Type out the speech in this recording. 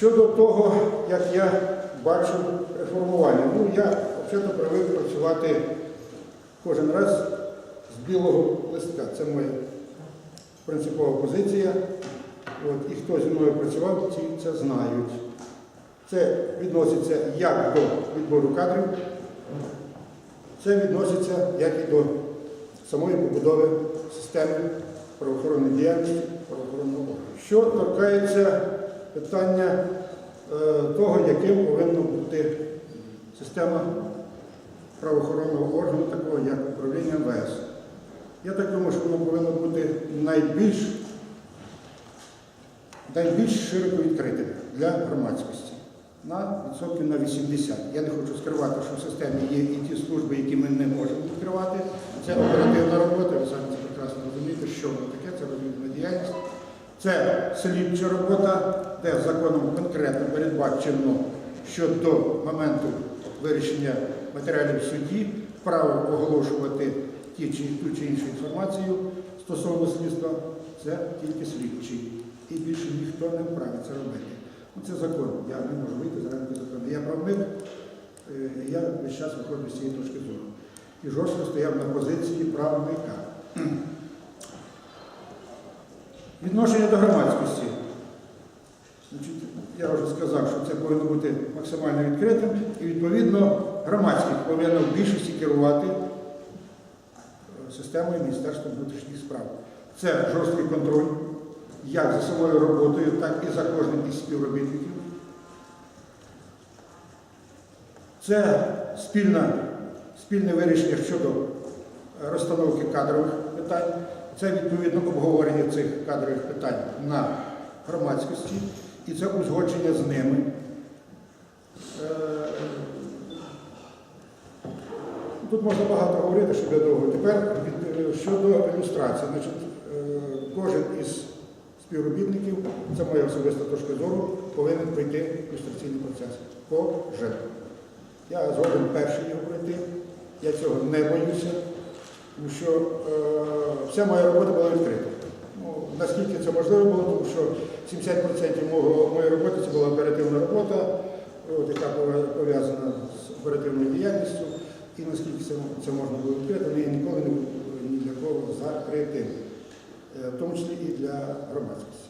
Щодо того, як я бачу реформування, ну я взагалі привик працювати кожен раз з білого листка. Це моя принципова позиція. От, і хто зі мною працював, ті це знають. Це відноситься як до відбору кадрів, це відноситься як і до самої побудови системи правоохоронної діяльності правоохоронного органу. Що торкається питання е, того, яким повинна бути система правоохоронного органу, такого як управління МВС. Я так думаю, що воно повинно бути найбільш, найбільш широко відкритим для громадськості. На відсотків на 80. Я не хочу скривати, що в системі є і ті служби, які ми не можемо відкривати. Це оперативна робота, ви самі це прекрасно розумієте, що воно таке, це розвідна діяльність. Це слідча робота, де законом конкретно передбачено, що до моменту вирішення матеріалів в суді право оголошувати ті чи ту чи іншу інформацію стосовно слідства, це тільки слідчий. І більше ніхто не вправі це робити. Ну, це закон. Я не можу вийти за рамки закону. Я правник, е, я весь час виходжу з цієї точки зору. І жорстко стояв на позиції правника. Відношення до громадськості. Значить, я вже сказав, що це повинно бути максимально відкритим, і відповідно громадськість повинна в більшості керувати е, системою Міністерства внутрішніх справ. Це жорсткий контроль як за самою роботою, так і за кожним із співробітників. Це спільна, спільне вирішення щодо розстановки кадрових питань. Це відповідно обговорення цих кадрових питань на громадськості і це узгодження з ними. Е, Тут можна багато говорити, щоб я довго. Тепер е, щодо ілюстрації. Значить, е, кожен із співробітників, це моя особиста точка зору, повинен пройти ілюстраційний процес. Кожен. Я згоден перший його пройти. Я цього не боюся, тому що вся моя робота була відкрита. Наскільки це можливо було, тому що 70% моєї роботи це була оперативна робота, от, яка пов'язана з оперативною діяльністю. І наскільки це, це можна було відкрити, ми ніколи не був ні для кого закритим, Е, в тому числі і для громадськості.